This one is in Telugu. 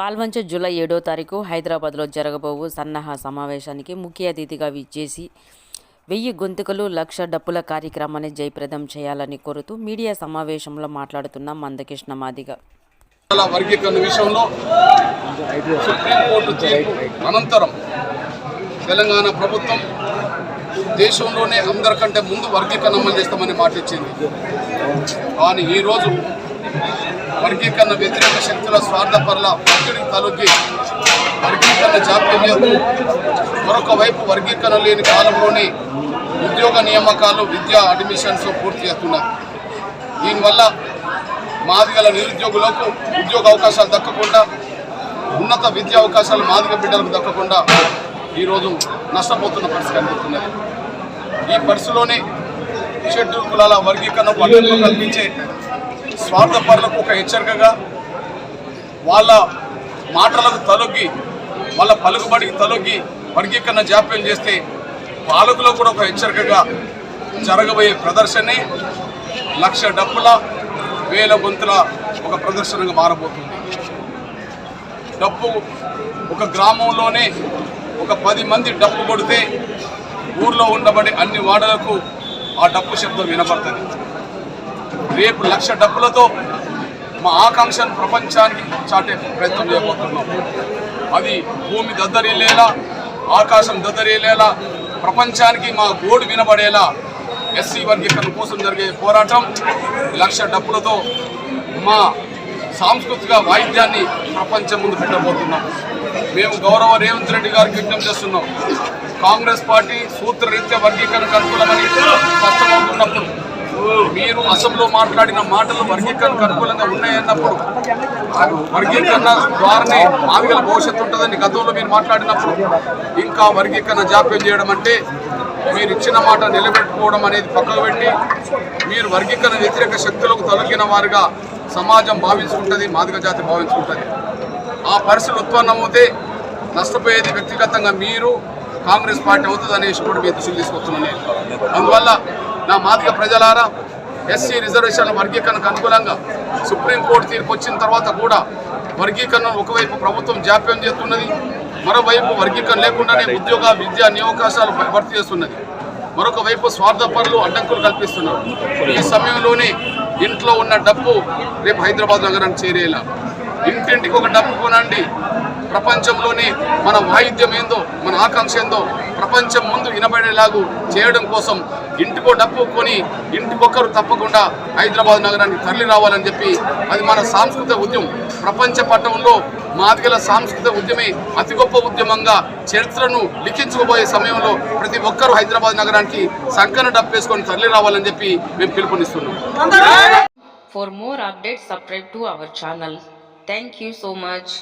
పాల్వంచ జూలై ఏడో తారీఖు హైదరాబాద్లో జరగబోవు సన్నాహ సమావేశానికి ముఖ్య అతిథిగా విచ్చేసి వెయ్యి గొంతుకలు లక్ష డప్పుల కార్యక్రమాన్ని జయప్రదం చేయాలని కోరుతూ మీడియా సమావేశంలో మాట్లాడుతున్న మందకృష్ణ మాదిగ. వర్గీకరణ విషయంలో సుప్రీంకోర్టు తీర్పు అనంతరం తెలంగాణ ప్రభుత్వం దేశంలోనే అందరికంటే ముందు వర్గీకరణ అమలు చేస్తామని మాట ఇచ్చింది కానీ ఈరోజు వర్గీకరణ వ్యతిరేక శక్తుల స్వార్థ పరుల ఒత్తిడికి తలొగ్గి వర్గీకరణ జాప్యం చేస్తూ మరొక వైపు వర్గీకరణ లేని కాలంలోనే ఉద్యోగ నియామకాలు విద్యా అడ్మిషన్స్ పూర్తి చేస్తున్నారు. దీనివల్ల మాదిగల నిరుద్యోగులకు ఉద్యోగ అవకాశాలు దక్కకుండా ఉన్నత విద్యా అవకాశాలు మాదిగ బిడ్డలకు దక్కకుండా ఈరోజు నష్టపోతున్న పరిస్థితి కనిపిస్తున్నది. ఈ పరిస్థితిలోనే షెడ్యూల్ కులాల వర్గీకరణ పట్టుదల కల్పించే స్వార్థపరులకు ఒక హెచ్చరికగా వాళ్ళ మాటలకు తలొగ్గి వాళ్ళ పలుకుబడికి తలొగ్గి వర్గీకరణ జాప్యం చేస్తే పాలకులకు కూడా ఒక హెచ్చరికగా జరగబోయే ప్రదర్శనే లక్ష డబ్బుల వేల గొంతుల ఒక ప్రదర్శనగా మారబోతుంది. డప్పు ఒక గ్రామంలోనే ఒక పది మంది డప్పు కొడితే ఊర్లో ఉండబడే అన్ని వాడలకు ఆ డప్పు శబ్దం వినపడుతుంది. రేపు లక్ష డబ్బులతో మా ఆకాంక్షను ప్రపంచానికి చాటే ప్రయత్నం చేయబోతున్నాం. అది భూమి దద్దరిల్లేలా ఆకాశం దద్దరిల్లేలా ప్రపంచానికి మా గోడు వినబడేలా ఎస్సీ వర్గీకరణ కోసం జరిగే పోరాటం లక్ష డబ్బులతో మా సాంస్కృతిక వాయిద్యాన్ని ప్రపంచం ముందు పెట్టబోతున్నాం. మేము గౌరవ రేవంత్ రెడ్డి గారికి విజ్ఞప్తి చేస్తున్నాం. కాంగ్రెస్ పార్టీ సూత్రరీత్యా వర్గీకరణకు అనుకూలమని స్పష్టం మీరు అసెంబ్లీలో మాట్లాడిన మాటలు వర్గీకరణకు అనుకూలంగా ఉన్నాయన్నప్పుడు వర్గీకరణ ద్వారానే మాదిగల భవిష్యత్తు ఉంటుందని గతంలో మీరు మాట్లాడినప్పుడు ఇంకా వర్గీకరణ జాప్యం చేయడం అంటే మీరు ఇచ్చిన మాట నిలబెట్టుకోవడం అనేది పక్కకు పెట్టి మీరు వర్గీకరణ వ్యతిరేక శక్తులకు తొలగిన వారుగా సమాజం భావించుకుంటుంది మాదిగ జాతి భావించుకుంటుంది. ఆ పరిస్థితులు ఉత్పన్నమవుతే నష్టపోయేది వ్యక్తిగతంగా మీరు కాంగ్రెస్ పార్టీ అవుతుంది అనేసి కూడా మీ దృష్టికి తీసుకొస్తున్నాను అందువల్ల నా మాదిగ ప్రజలారా ఎస్సీ రిజర్వేషన్ల వర్గీకరణకు అనుకూలంగా సుప్రీంకోర్టు తీర్పు వచ్చిన తర్వాత కూడా వర్గీకరణను ఒకవైపు ప్రభుత్వం జాప్యం చేస్తున్నది మరోవైపు వర్గీకరణ లేకుండానే ఉద్యోగ విద్యా నియావకాశాలు భర్తీ చేస్తున్నది. మరొక వైపు స్వార్థపరులు అడ్డంకులు కల్పిస్తున్నారు. ఈ సమయంలోనే ఇంట్లో ఉన్న డబ్బు రేపు హైదరాబాద్ నగరానికి చేరేలా. ఇంటింటికి ఒక డబ్బు కొనండి. ప్రపంచంలోనే మన వాయిద్యం ఏందో మన ఆకాంక్ష ఏందో ప్రపంచం ముందు వినబడేలాగూ చేయడం కోసం ఇంటికో డప్పు కొని ఇంటికొకరు తప్పకుండా హైదరాబాద్ నగరానికి తరలి రావాలని చెప్పి అది మన సాంస్కృతిక ఉద్యమం. ప్రపంచ పట్టణంలో మాదిగల సాంస్కృతిక ఉద్యమే అతి గొప్ప ఉద్యమంగా చరిత్రను లిఖించుకోబోయే సమయంలో ప్రతి ఒక్కరూ హైదరాబాద్ నగరానికి సంకన డప్పేసుకొని తరలి రావాలని చెప్పి మేము పిలుపునిస్తున్నాం. For more updates, subscribe to our channel thank you so much